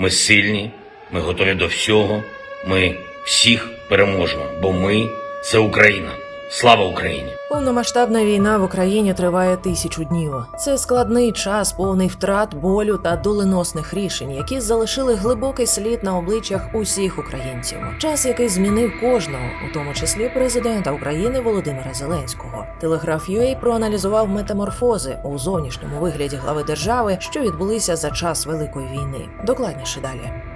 Ми сильні, ми готові до всього. Ми всіх переможемо, бо ми це Україна. Слава Україні! Повномасштабна війна в Україні триває тисячу днів. Це складний час, повний втрат, болю та доленосних рішень, які залишили глибокий слід на обличчях усіх українців. Час, який змінив кожного, у тому числі президента України Володимира Зеленського. Телеграф UA проаналізував метаморфози у зовнішньому вигляді глави держави, що відбулися за час Великої війни. Докладніше далі.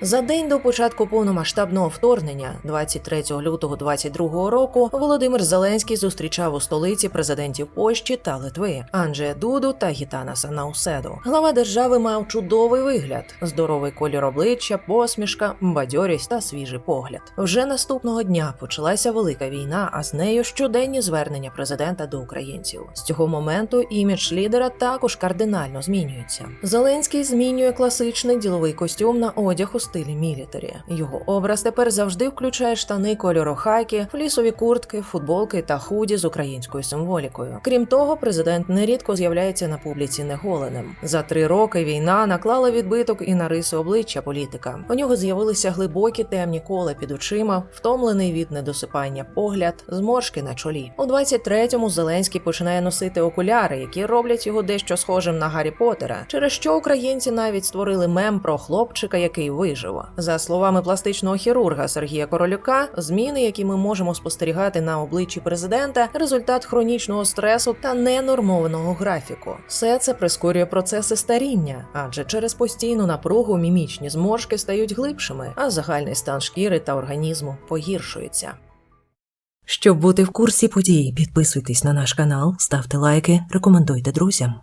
За день до початку повномасштабного вторгнення, 23 лютого 22 року, Володимир Зеленський зустрічав у столиці президентів Польщі та Литви Анджея Дуду та Гітанаса Науседу. Глава держави мав чудовий вигляд, здоровий колір обличчя, посмішка, бадьорість та свіжий погляд. Вже наступного дня почалася велика війна, а з нею щоденні звернення президента до українців. З цього моменту імідж лідера також кардинально змінюється. Зеленський змінює класичний діловий костюм на одяг у стилі мілітарі. Його образ тепер завжди включає штани кольору хайки, флісові куртки, футболки та худі з українською символікою. Крім того, президент нерідко з'являється на публіці неголеним. За три роки війна наклала відбиток і на риси обличчя політика. У нього з'явилися глибокі темні кола під очима, втомлений від недосипання погляд, зморшки на чолі. У 23-му Зеленський починає носити окуляри, які роблять його дещо схожим на Гаррі Поттера, через що українці навіть створили мем про хлопчика, який вижив. За словами пластичного хірурга Сергія Королюка, зміни, які ми можемо спостерігати на обличчі президента, результат хронічного стресу та ненормованого графіку. Все це прискорює процеси старіння, адже через постійну напругу мімічні зморшки стають глибшими, а загальний стан шкіри та організму погіршується. Щоб бути в курсі подій, підписуйтесь на наш канал, ставте лайки, рекомендуйте друзям.